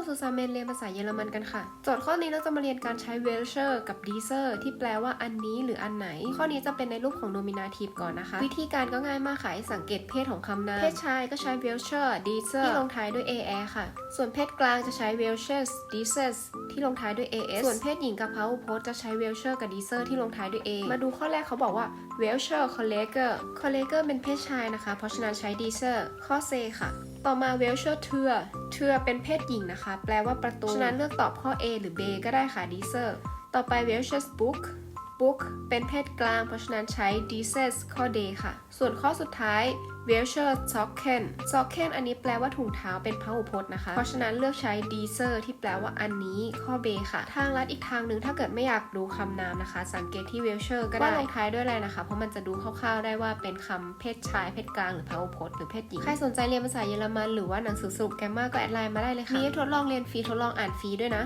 เราสู่ซาเมนเรียนภาษาเยอรมันกันค่ะ โจทย์ข้อนี้เราจะมาเรียนการใช้ welcher กับ dieser ที่แปลว่าอันนี้หรืออันไหน ข้อนี้จะเป็นในรูปของ nominative ก่อนนะคะ วิธีการก็ง่ายมากค่ะให้สังเกตเพศของคำนามเพศชายก็ใช้ welcher dieser ที่ลงท้ายด้วย er ค่ะ ส่วนเพศกลางจะใช้ welchers dieses ที่ลงท้ายด้วย as ส่วนเพศหญิงกับพหูพจน์จะใช้ welcher กับ dieser ที่ลงท้ายด้วย a มาดูข้อแรกเขาบอกว่า welcher kollege kollege เป็นเพศชายนะคะ เพราะฉะนั้นใช้ dieser ข้อ c ค่ะ ต่อมาเวลชอเทือเทือเป็นเพศหญิงนะคะ แปลว่าประตู ฉะนั้นเลือกตอบข้อ A หรือ B ก็ได้ค่ะดีเซอร์ ต่อไปวิลเชิญบุ๊ก book เป็นเพศกลาง เพราะฉะนั้นใช้ dieses ข้อ D ค่ะ ส่วนข้อสุดท้าย welcher Socken Socken อันนี้แปลว่าถุงเท้าเป็นพหูพจน์นะคะ เพราะฉะนั้นเลือกใช้ dieser ที่แปลว่าอันนี้ข้อ B ค่ะ ทางลัดอีกทางหนึ่งถ้าเกิดไม่อยากดูคำนามนะคะ สังเกตที่ welcher ก็ได้ว่าลงท้ายด้วยอะไรนะคะ เพราะมันจะดูคร่าวๆได้ว่าเป็นคำเพศชาย เพศกลางหรือพหูพจน์หรือเพศหญิง ใครสนใจเรียนภาษาเยอรมันหรือว่าหนังสือสรุปแกมมาก็แอดไลน์มาได้เลยค่ะมีทดลองเรียนฟรีทดลองอ่านฟรีด้วยนะ